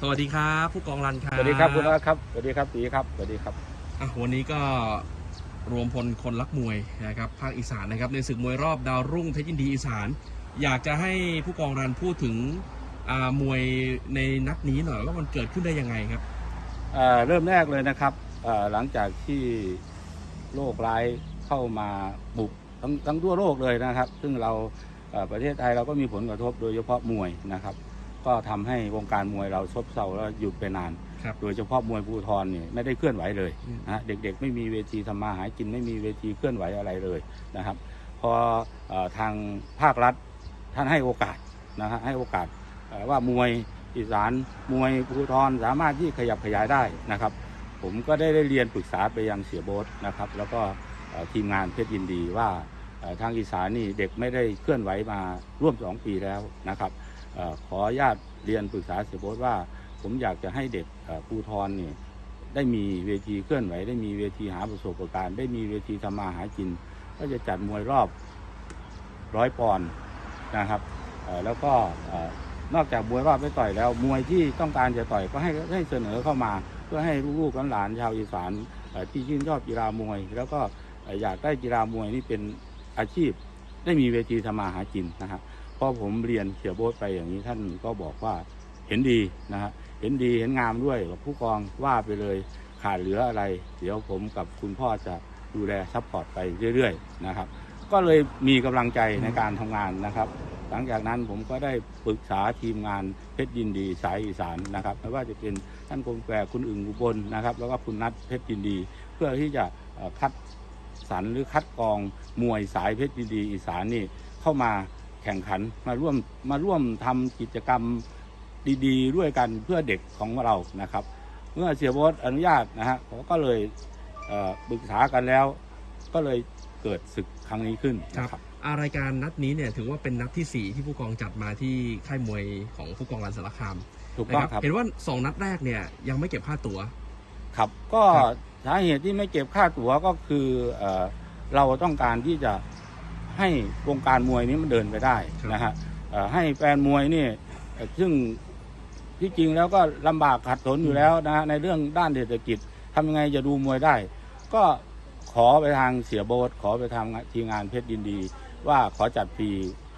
สวัสดีครับผู้กองรันครับสวัสดีครับคุณอาครับสวัสดีครับตีครับสวัสดีครับอะวันนี้ก็รวมพลคนรักมวยนะครับภาคอีสานนะครับในศึกมวยรอบดาวรุ่งเพชรยินดีอีสาน อยากจะให้ผู้กองรันพูดถึงอ่ามวยในนัดนี้หน่อยว่ามันเกิดขึ้นได้ยังไงครับ เอ่อเริ่มแรกเลยนะครับเอ่อหลังจากที่โรคร้ายเข้ามาบุกทั้งทั้งทั่วโลกเลยนะครับ ซึ่งเราเอ่อประเทศไทยเราก็มีผลกระทบโดยเฉพาะมวยนะครับ ก็ทำให้วงการมวยเราซบเซาแล้วหยุดไปนานครับโดยเฉพาะมวยภูทรเนี่ยไม่ได้เคลื่อนไหวเลยอืมนะฮะเด็กๆ ไม่มีเวทีทำมาหากินไม่มีเวทีเคลื่อนไหวอะไรเลยนะครับ พอเออทางภาครัฐท่านให้โอกาสนะฮะให้โอกาสเอ่อว่ามวยอีสานมวยภูทรสามารถที่ขยับขยายได้นะครับ ผมก็ได้ได้เรียนปรึกษาไปยังเสียโบสนะครับ แล้วก็เอ่อทีมงานเพชรยินดีว่าเอ่อทางอีสานนี่เด็กไม่ได้เคลื่อนไหวมาร่วมสองปีแล้วนะครับเอ่อ ขออนุญาตเรียนปรึกษาเสียโบสว่าผมอยากจะให้เด็กเอ่อภูทรนี่ได้มีเวทีเคลื่อนไหว ได้มีเวทีหาประสบการณ์ ได้มีเวทีทำมาหากิน ก็จะจัดมวยรอบร้อยปอนด์นะครับแล้วก็นอกจากมวยรอบไปต่อยแล้ว มวยที่ต้องการจะต่อยก็ให้ให้เสนอเข้ามา เพื่อให้ลูกๆหลานชาวอีสานที่ชื่นชอบกีฬามวย แล้วก็เอ่ออยากได้กีฬามวยนี่เป็นอาชีพ ได้มีเวทีทำมาหากินนะครับ พอผมเรียนเสียโบสไปอย่างนี้ท่านก็บอกว่าเห็นดีนะฮะเห็นดีเห็นงามด้วยกับผู้กองว่าไปเลยขาดเหลืออะไร เดี๋ยวผมกับคุณพ่อจะดูแลซัพพอร์ตไปเรื่อยๆนะครับ ก็เลยมีกำลังใจในการทำงานนะครับ หลังจากนั้นผมก็ได้ปรึกษาทีมงานเพชรยินดีสายอีสานนะครับไม่ว่าจะเป็นท่านกรมแกคุณอึ่งอุบลนะครับ แล้วก็คุณนัทเพชรยินดี เพื่อที่จะคัดสรรหรือคัดกรองมวยสายเพชรยินดีอีสานนี่เข้ามา แข่งขันมาร่วมมาร่วมทำกิจกรรมดีๆ ด้วยกันเพื่อเด็กของเรานะครับ เมื่อเสียโบสอนุญาตนะฮะเขาก็เลยเอ่อปรึกษากันแล้ว ก็เลยเกิดศึกครั้งนี้ขึ้นนะครับอารายการนัดนี้เนี่ยถือว่าเป็นนัดที่สี่ที่ผู้กองจัดมาที่ค่ายมวยของผู้กองรันสารคามถูกนะต้องครับครับเห็นว่าสองนัดแรกเนี่ยยังไม่เก็บค่าตั๋วครับก็ครับสาเหตุที่ไม่เก็บค่าตั๋วก็คือเออเราต้องการที่จะ ให้วงการมวยนี้มันเดินไปได้นะฮะเอ่อให้แฟนมวยนี่เอ่อซึ่งที่จริงแล้วก็ลำบากขัดสนอยู่แล้วนะฮะในเรื่องด้านเศรษฐกิจทำยังไงจะดูมวยได้ ก็ขอไปทางเสียโบสขอไปทางทีมงานเพชรดินดี ว่าขอจัดฟรี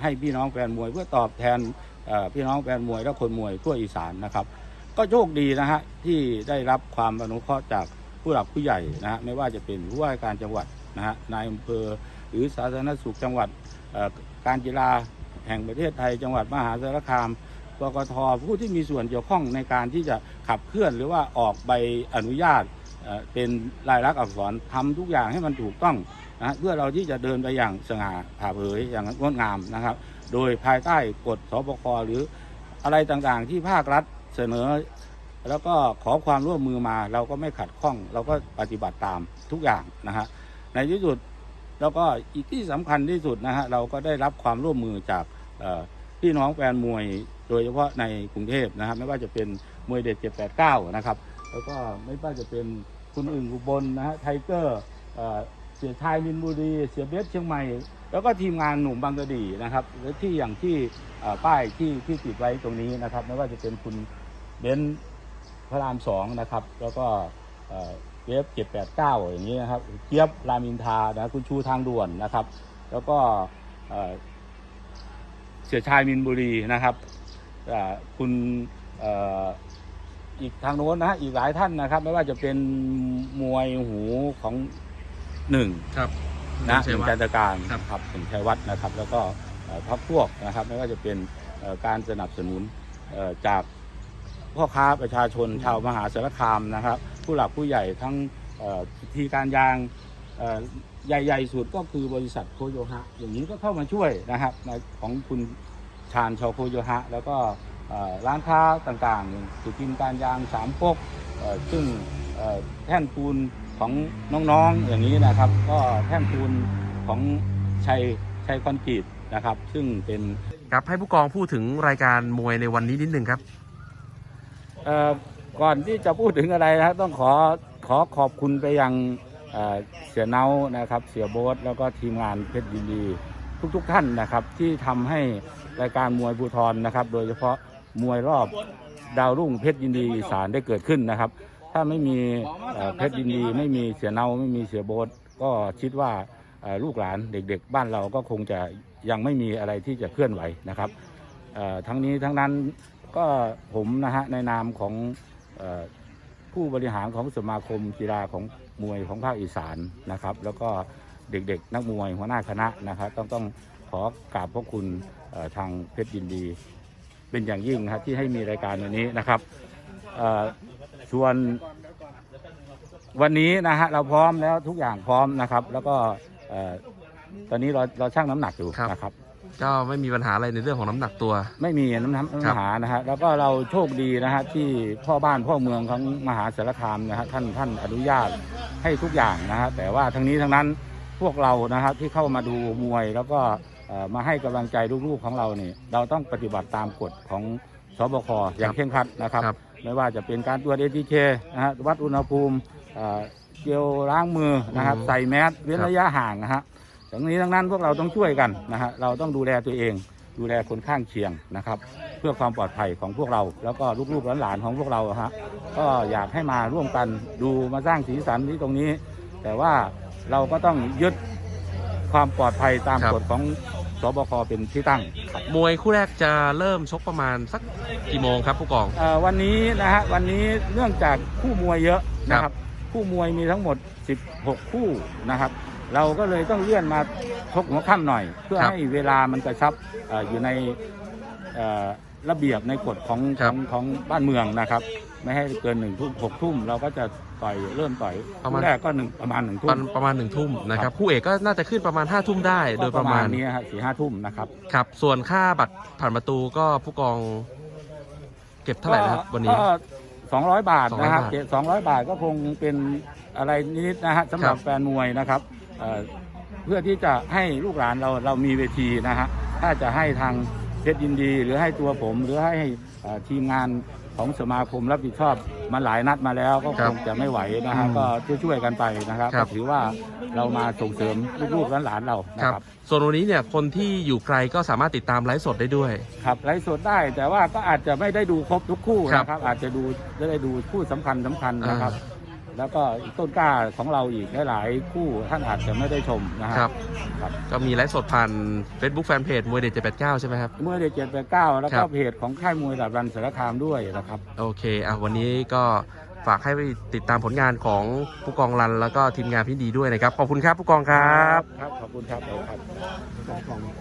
ให้พี่น้องแฟนมวย เพื่อตอบแทนเอ่อพี่น้องแฟนมวยและคนมวยทั่วอีสานนะครับ ก็โชคดีนะฮะที่ได้รับความอนุเคราะห์จากผู้หลักผู้ใหญ่นะฮะไม่ว่าจะเป็นผู้ว่าราชการจังหวัดนะฮะนายอำเภอห รือสาธารณสุขจังหวัดการกีฬาแห่งประเทศไทย จังหวัดมหาสารคามกกทผู้ที่มีส่วนเกี่ยวข้องในการที่จะขับเคลื่อนหรือว่าออกใบอนุญาตเป็นลายลักษณ์อักษรทำทุกอย่างให้มันถูกต้องนะฮะเพื่อเราที่จะเดินไปอย่างสง่าผ่าเผยอย่างงดงามนะครับ โดยภายใต้กฎสบคหรืออะไรต่างๆ ที่ภาครัฐเสนอ แล้วก็ขอความร่วมมือมาเราก็ไม่ขัดข้อง เราก็ปฏิบัติตามทุกอย่างนะฮะในที่สุด แล้วก็อีกที่สำคัญที่สุดนะฮะเราก็ได้รับความร่วมมือจากพี่น้องแฟนมวย โดยเฉพาะในกรุงเทพนะครับไม่ว่าจะเป็นมวยเด็ด789 นะครับ แล้วก็ไม่ว่าจะเป็นคุณอึ่งอุบลนะฮะไทเกอร์เสียชายมินบุรี เสียเบสเชียงใหม่ แล้วก็ทีมงานหนุ่มบางกะดีนะครับและที่อย่างที่ป้ายที่ที่ติดไว้ตรงนี้นะครับ ไม่ว่าจะเป็นคุณเบนพระรามสองนะครับ แล้วก็ เอ่อเวฟเจ็ดแปดเก้าอย่างนี้นะครับเจี๊ยบรามอินทรานะคุณชูทางด่วนนะครับ แล้วก็เอ่อเสียชายมินบุรีนะครับเอ่อคุณเอ่ออีกทางโน้นนะฮะอีกหลายท่านนะครับ ไม่ว่าจะเป็นมวยหูของหนึ่งครับนะใช่ถึงว่าจันทการครับครับถึงชัยวัฒน์นะครับ แล้วก็เอ่อพักพวกนะครับ ไม่ว่าจะเป็นเอ่อการสนับสนุนเอ่อจากพ่อค้าประชาชนชาวมหาสารคามนะครับ ผู้หลักผู้ใหญ่ทั้งเอ่อทีการยางเอ่อใหญ่ๆสุดก็คือบริษัทโคโยฮะ อย่างนี้ก็เข้ามาช่วยนะครับในของคุณชาญชาวโคโยฮะ แล้วก็เอ่อร้านค้าต่างๆสุกินการยางสามก๊กเอ่อซึ่งเอ่อแท่นปูนของน้องๆอย่างนี้นะครับ ก็แท่นปูนของชัยชัยคอนกรีตนะครับ ซึ่งเป็นครับให้ผู้กองพูดถึงรายการมวยในวันนี้นิดนึงครับเอ่อ ก่อนที่จะพูดถึงอะไรนะต้องขอขอขอบคุณไปยังเอ่อเสียเนานะครับ เสียโบ๊ทแล้วก็ทีมงานเพชรยินดีทุกๆทท่านนะครับ ที่ทำให้รายการมวยภูทรนะครับ โดยเฉพาะมวยรอบดาวรุ่งเพชรยินดีอีสารได้เกิดขึ้นนะครับ ถ้าไม่มีเอ่อเพชรยินดีไม่มีเสียเนาไม่มีเสียโบสก็คิดว่าเอ่อลูกหลานเด็กๆ บ้านเราก็คงจะยังไม่มีอะไรที่จะเคลื่อนไหวนะครับ เอ่อทั้งนี้ทั้งนั้นก็ผมนะฮะในนามของ ผู้บริหารของสมาคมกีฬาของมวยของภาคอีสานนะครับ แล้วก็เด็กๆ นักมวยหัวหน้าคณะนะครับ ต้องต้องขอกราบพระคุณทางเพชรยินดี เป็นอย่างยิ่งครับที่ให้มีรายการวันนี้นะครับเอ่อส่วนวันนี้นะฮะเราพร้อมแล้วทุกอย่างพร้อมนะครับ แล้วก็ตอนนี้เราเราชั่งน้ำหนักอยู่นะครับ ก็ไม่มีปัญหาอะไรในเรื่องของน้ำหนักตัว ไม่มีน้ำน้ำครับน้ำหานะฮะแล้วก็เราโชคดีนะฮะที่พ่อบ้านพ่อเมืองของมหาสารคามนะฮะท่านท่านอนุญาตให้ทุกอย่างนะฮะแต่ว่าทั้งนี้ทั้งนั้นพวกเรานะครับที่เข้ามาดูมวยแล้วก็เอ่อมาให้กำลังใจลูกๆของเราเนี่ยเราต้องปฏิบัติตามกฎของสบคอย่างเคร่งครัดนะครับ ครับ ไม่ว่าจะเป็นการตรวจเอทีเคนะฮะวัดอุณหภูมิเอ่อเจลล้างมือนะครับอืมใส่แมสเว้นครับระยะห่างนะฮะ ทั้งนี้ทั้งนั้นพวกเราต้องช่วยกันนะฮะเราต้องดูแลตัวเอง ดูแลคนข้างเคียงนะครับ เพื่อความปลอดภัยของพวกเรา แล้วก็ลูกๆหลานๆของพวกเราอะฮะก็อยากให้มาร่วมกันดูมาสร้างสีสันที่ตรงนี้ แต่ว่าเราก็ต้องยึดความปลอดภัยตามครับ กฎของสบคเป็นที่ตั้ง มวยคู่แรกจะเริ่มชกประมาณสักกี่โมงครับผู้กอง เอ่อวันนี้นะฮะวันนี้เนื่องจากคู่มวยเยอะนะคครัรับบคู่มวยมีทั้งหมด 16 คู่นะครับ เราก็เลยต้องเลื่อนมาชกหัวค่ำหน่อย เพื่อครับให้เวลามันกระชับเอ่ออยู่ในเอ่อระเบียบในกฎของคขรัอบ งของบ้านเมืองนะครับ ไม่ให้เกินหนึ่งทุ่มหกทุ่มเราก็จะต่อยเริ่มต่อยประมาณ คู่แรกก็หนึ่งประมาณหนึ่งทุ่ประมประมาณหนึ่งทุ่มนะคครัรับบ คู่เอกก็น่าจะขึ้นประมาณห้าทุ่มได้โดยประมาณนี้ฮะสี่ห้าทุ่มนะครับครับ ส่วนค่าบัตรผ่านประตูก็ผู้กองเก็บเท่าไหร่นะครับวันนี้ก็สองร้อยบาทนะฮะ200บาทสองร้อยบาทก็คงเป็นอะไรนิดๆนะฮะสำหรับครับ แฟนมวยนะครับ เอ่อเพื่อที่จะให้ลูกหลานเราเรามีเวทีนะฮะถ้าจะให้ทางเพชรยินดี หรือให้ตัวผมหรือให้เอ่อทีมงานของสมาคมรับผิดชอบมาหลายนัดมาแล้วก็ครัคบงจะไม่ไหวนะฮะอืมก็ช่วยๆกันไปนะครับครับก็ถือว่าเรามาส่งเสริมลูกๆหลานๆเรานะครับครับ ส่วนวันนี้เนี่ยคนที่อยู่ไกลก็สามารถติดตามไลฟ์สดได้ด้วย ครับไลฟ์สดได้แต่ว่าก็อาจจะไม่ได้ดูครบทุกคู่ครับนะครับ อาจจะดูได้ดูคู่สำคัญสำคัญนะครับ แล้วก็ต้นกล้าของเราอีกหลายๆคู่ท่านอาจจะไม่ได้ชมนะฮะครับ ครับก็มีไลฟ์สดผ่าน Facebook Fanpage มวยเด็ด789ใช่ไหมครับ เมื่อเด็กเจ็ดแปดเก้าแล้วครัก็บ เพจของค่ายมวยดับรันสารคามด้วยนะครับ โอเคอะวันนี้ก็ฝากให้ไปติดตามผลงานของผู้กองรันแล้วก็ทีมงานพี่ดีด้วยนะครับ ขอบคุณครับผู้กองครับ ครับ ขอบคุณครับครับ